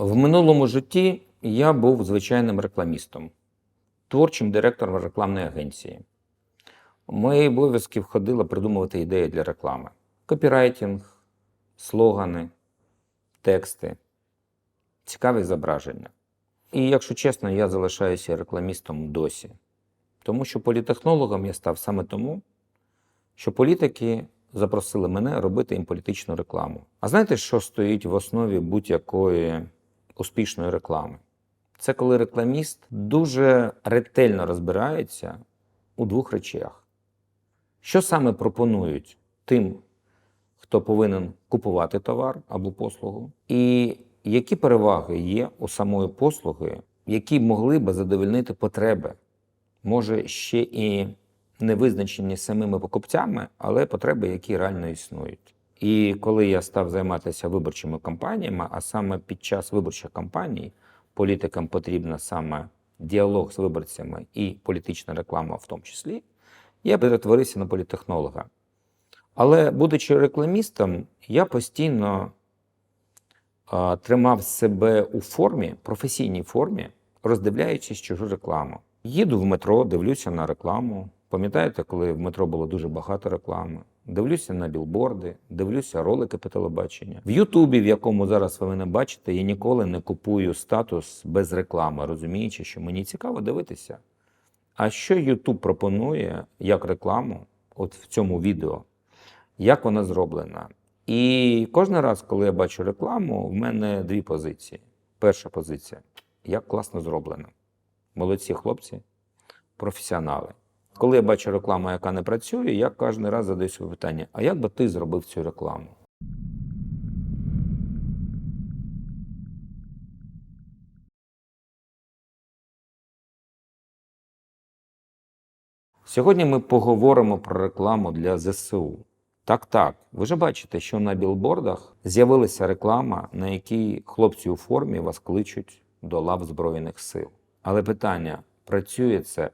В минулому житті я був звичайним рекламістом, творчим директором рекламної агенції. Мої обов'язки входило придумувати ідеї для реклами: копірайтинг, слогани, тексти, цікаві зображення. І, якщо чесно, я залишаюся рекламістом досі. Тому що політехнологом я став саме тому, що політики запросили мене робити їм політичну рекламу. А знаєте, що стоїть в основі будь-якої успішної реклами? Це коли рекламіст дуже ретельно розбирається у двох речах. Що саме пропонують тим, хто повинен купувати товар або послугу, і які переваги є у самої послуги, які могли би задовольнити потреби, може ще і не визначені самими покупцями, але потреби, які реально існують. І коли я став займатися виборчими кампаніями, а саме під час виборчих кампаній політикам потрібна саме діалог з виборцями і політична реклама в тому числі, я перетворився на політехнолога. Але, будучи рекламістом, я постійно а, тримав себе у формі, професійній формі, роздивляючись чужу рекламу. Їду в метро, дивлюся на рекламу. Пам'ятаєте, коли в метро було дуже багато реклами? Дивлюся на білборди, дивлюся ролики по телебаченню. В Ютубі, в якому зараз ви мене бачите, я ніколи не купую статус без реклами, розуміючи, що мені цікаво дивитися. А що Ютуб пропонує як рекламу, от в цьому відео, як вона зроблена? І кожен раз, коли я бачу рекламу, в мене дві позиції. Перша позиція як класно зроблено. Молодці хлопці, професіонали. Коли я бачу рекламу, яка не працює, я кожен раз задаю собі питання: а як би ти зробив цю рекламу? Сьогодні ми поговоримо про рекламу для ЗСУ. Так, так, ви ж бачите, що на білбордах з'явилася реклама, на якій хлопці у формі вас кличуть до лав Збройних сил. Але питання: працює це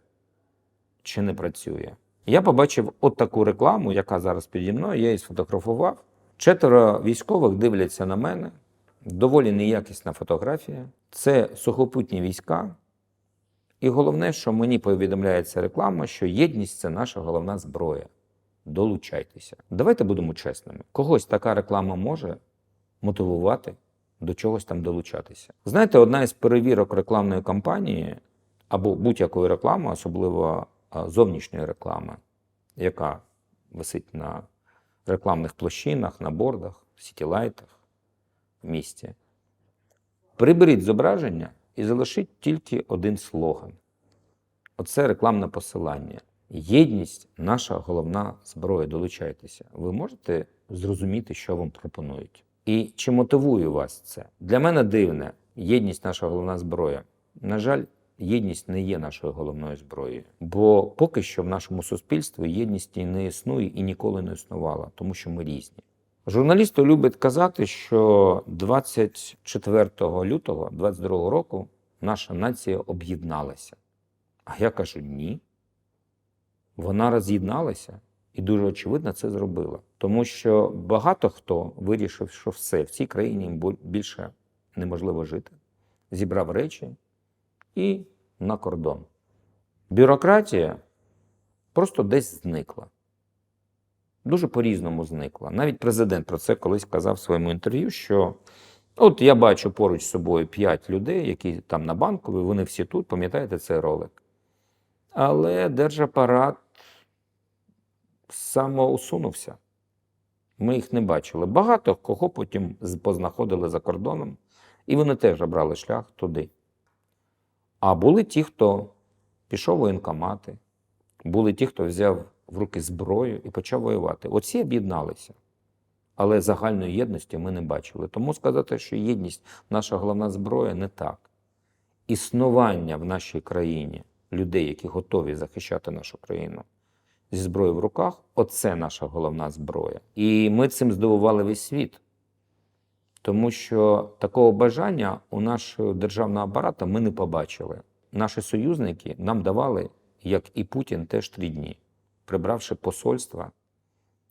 чи не працює? Я побачив от таку рекламу, яка зараз піді мною, я її сфотографував. Четверо військових дивляться на мене. Доволі неякісна фотографія. Це сухопутні війська. І головне, що мені повідомляється реклама, що єдність це наша головна зброя. Долучайтеся. Давайте будемо чесними. Когось така реклама може мотивувати до чогось там долучатися. Знаєте, одна із перевірок рекламної кампанії або будь-якої реклами, особливо зовнішньої реклами, яка висить на рекламних площинах, на бордах, сітілайтах в місті. Приберіть зображення і залишіть тільки один слоган. Оце рекламне посилання. Єдність наша головна зброя. Долучайтеся. Ви можете зрозуміти, що вам пропонують. І чи мотивує вас це? Для мене дивне, єдність наша головна зброя. На жаль, єдність не є нашою головною зброєю. Бо поки що в нашому суспільстві єдності не існує і ніколи не існувала, тому що ми різні. Журналісти люблять казати, що 24 лютого 22 року наша нація об'єдналася. А я кажу ні. Вона роз'єдналася і дуже очевидно це зробила. Тому що багато хто вирішив, що все, в цій країні їм більше неможливо жити, зібрав речі і на кордон. Бюрократія просто десь зникла. Дуже по-різному зникла. Навіть президент про це колись казав в своєму інтерв'ю, що от я бачу поруч з собою п'ять людей, які там на банковій, вони всі тут, пам'ятаєте цей ролик. Але держапарат самоусунувся. Ми їх не бачили. Багато кого потім познаходили за кордоном, і вони теж обрали шлях туди. А були ті, хто пішов воєнкомати, були ті, хто взяв в руки зброю і почав воювати. Оці об'єдналися. Але загальної єдності ми не бачили. Тому сказати, що єдність наша головна зброя не так. Існування в нашій країні людей, які готові захищати нашу країну зі зброєю в руках оце наша головна зброя. І ми цим здивували весь світ. Тому що такого бажання у нашого державного апарату ми не побачили. Наші союзники нам давали, як і Путін, теж три дні, прибравши посольства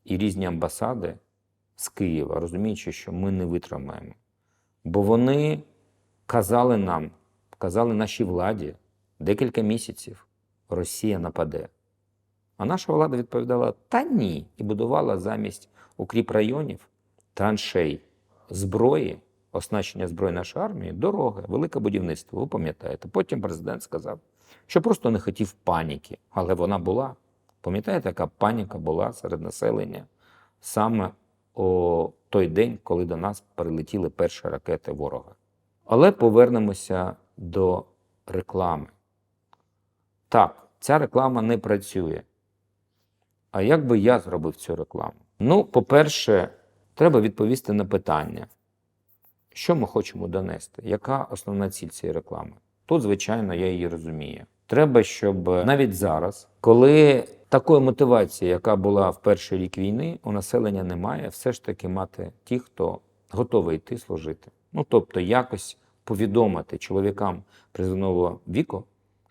і різні амбасади з Києва, розуміючи, що ми не витримаємо. Бо вони казали нам, казали нашій владі декілька місяців Росія нападе. А наша влада відповідала: та ні, і будувала замість укріп районів, траншей, зброї, оснащення зброї нашої армії, дороги, велике будівництво. Ви пам'ятаєте? Потім президент сказав, що просто не хотів паніки, але вона була. Пам'ятаєте, яка паніка була серед населення саме у той день, коли до нас прилетіли перші ракети ворога. Але повернемося до реклами. Так, ця реклама не працює. А як би я зробив цю рекламу? Ну, по-перше, треба відповісти на питання, що ми хочемо донести, яка основна ціль цієї реклами? Тут, звичайно, я її розумію. Треба, щоб навіть зараз, коли такої мотивації, яка була в перший рік війни, у населення немає, все ж таки мати ті, хто готовий йти служити. Ну тобто, якось повідомити чоловікам призовного віку,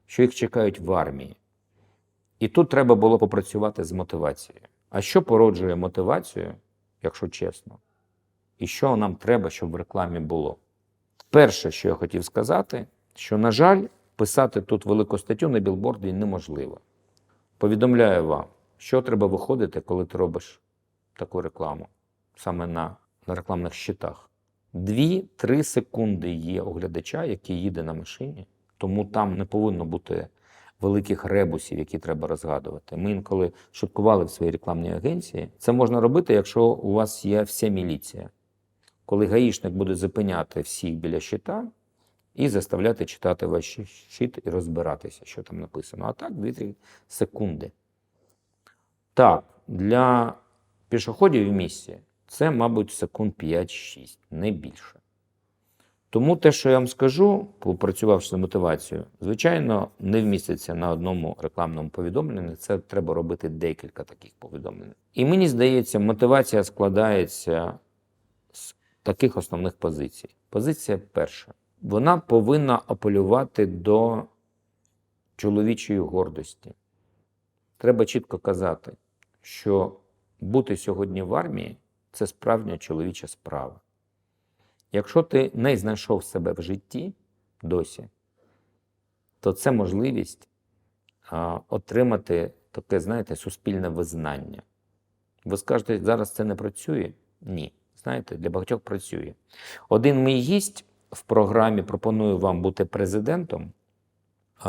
що їх чекають в армії. І тут треба було попрацювати з мотивацією. А що породжує мотивацію, якщо чесно? І що нам треба, щоб в рекламі було? Перше, що я хотів сказати, що, на жаль, писати тут велику статтю на білборді неможливо. Повідомляю вам, що треба виходити, коли ти робиш таку рекламу, саме на, на рекламних щитах. Дві-три секунди є у глядача, який їде на машині, тому там не повинно бути великих ребусів, які треба розгадувати. Ми інколи шуткували в своїй рекламній агенції. Це можна робити, якщо у вас є вся міліція. Коли гаїшник буде зупиняти всіх біля щита і заставляти читати ваш щит і розбиратися, що там написано. А так 2-3 секунди. Так, для пішоходів в місті це, мабуть, секунд 5-6, не більше. Тому те, що я вам скажу, попрацювавши з мотивацією, звичайно, не вміститься на одному рекламному повідомленні. Це треба робити декілька таких повідомлень. І мені здається, мотивація складається з таких основних позицій. Позиція перша. Вона повинна апелювати до чоловічої гордості. Треба чітко казати, що бути сьогодні в армії це справжня чоловіча справа. Якщо ти не знайшов себе в житті досі, то це можливість отримати таке, знаєте, суспільне визнання. Ви скажете, зараз це не працює? Ні. Знаєте, для багатьох працює. Один мій гість в програмі пропоную вам бути президентом.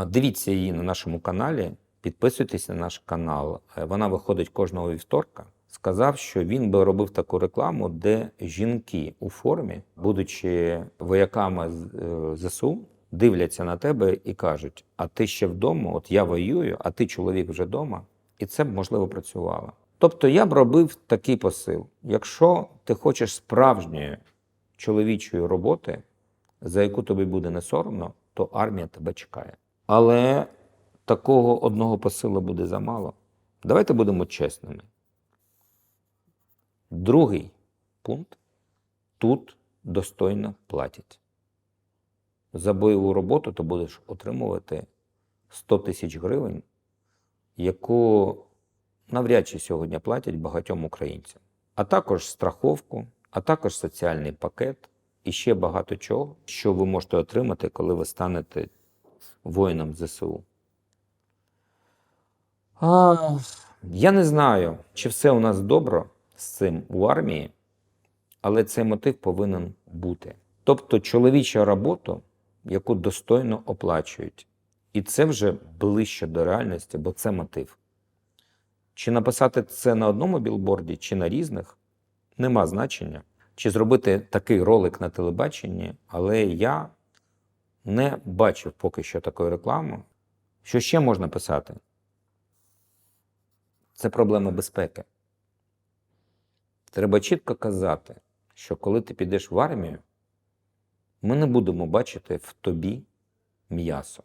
Дивіться її на нашому каналі, підписуйтесь на наш канал. Е, Вона виходить кожного вівторка сказав, що він би робив таку рекламу, де жінки у формі, будучи вояками е, ЗСУ, дивляться на тебе і кажуть: а ти ще вдома, от я воюю, а ти чоловік вже вдома. І це б можливо працювало. Тобто я б робив такий посил: якщо ти хочеш справжньої чоловічої роботи, за яку тобі буде не соромно, то армія тебе чекає. Але такого одного посилу буде замало. Давайте будемо чесними. Другий пункт тут достойно платять. За бойову роботу ти будеш отримувати 100 тисяч гривень, яку навряд чи сьогодні платять багатьом українцям. А також страховку, а також соціальний пакет і ще багато чого, що ви можете отримати, коли ви станете воїном ЗСУ. А, я не знаю, чи все у нас добре з цим у армії, але цей мотив повинен бути. Тобто чоловіча робота, яку достойно оплачують. І це вже ближче до реальності, бо це мотив. Чи написати це на одному білборді, чи на різних, нема значення. Чи зробити такий ролик на телебаченні, але я не бачив поки що такої реклами. Що ще можна писати? Це проблема безпеки. Треба чітко казати, що коли ти підеш в армію, ми не будемо бачити в тобі м'ясо.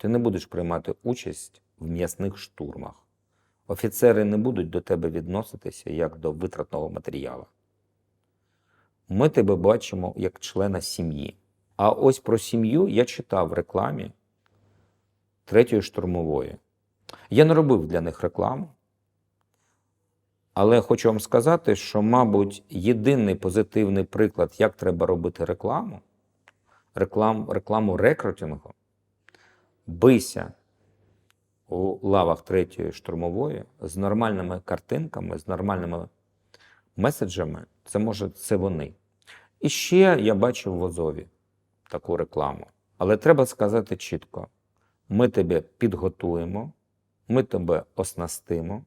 Ти не будеш приймати участь в м'ясних штурмах. Офіцери не будуть до тебе відноситися як до витратного матеріалу. Ми тебе бачимо як члена сім'ї. А ось про сім'ю я читав в рекламі третьої штурмової. Я не робив для них рекламу, але хочу вам сказати, що, мабуть, єдиний позитивний приклад, як треба робити рекламу, реклам, рекламу рекрутингу, бийся у лавах третьої штурмової з нормальними картинками, з нормальними меседжами. Це може це вони. І ще я бачив в Азові таку рекламу. Але треба сказати чітко: ми тебе підготуємо, ми тебе оснастимо,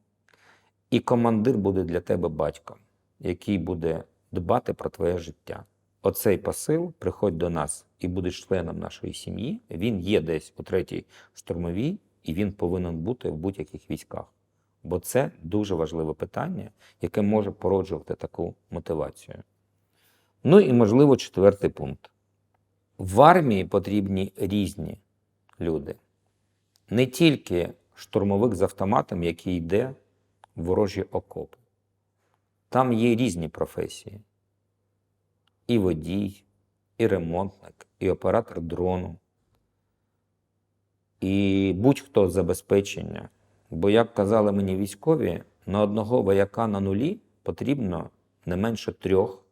і командир буде для тебе батьком, який буде дбати про твоє життя. Оцей посил приходь до нас і будеш членом нашої сім'ї. Він є десь у третій штурмовій, і він повинен бути в будь-яких військах. Бо це дуже важливе питання, яке може породжувати таку мотивацію. Ну і, можливо, четвертий пункт. В армії потрібні різні люди. Не тільки штурмовик з автоматом, який йде ворожі окопи. Там є різні професії: і водій, і ремонтник, і оператор дрону, і будь-хто з забезпечення. Бо, як казали мені військові, на одного вояка на нулі потрібно не менше трьох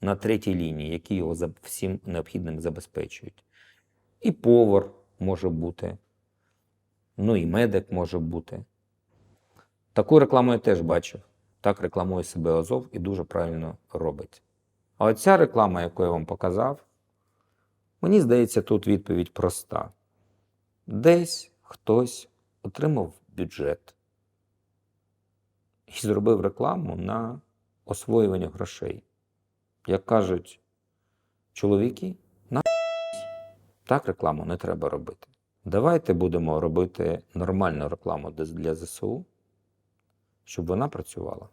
на третій лінії, які його всім необхідним забезпечують. І повар може бути, ну і медик може бути. Таку рекламу я теж бачив. Так рекламує себе Азов і дуже правильно робить. А оця реклама, яку я вам показав, мені здається, тут відповідь проста. Десь хтось отримав бюджет і зробив рекламу на освоювання грошей. Як кажуть чоловіки, на так рекламу не треба робити. Давайте будемо робити нормальну рекламу для ЗСУ, щоб вона працювала.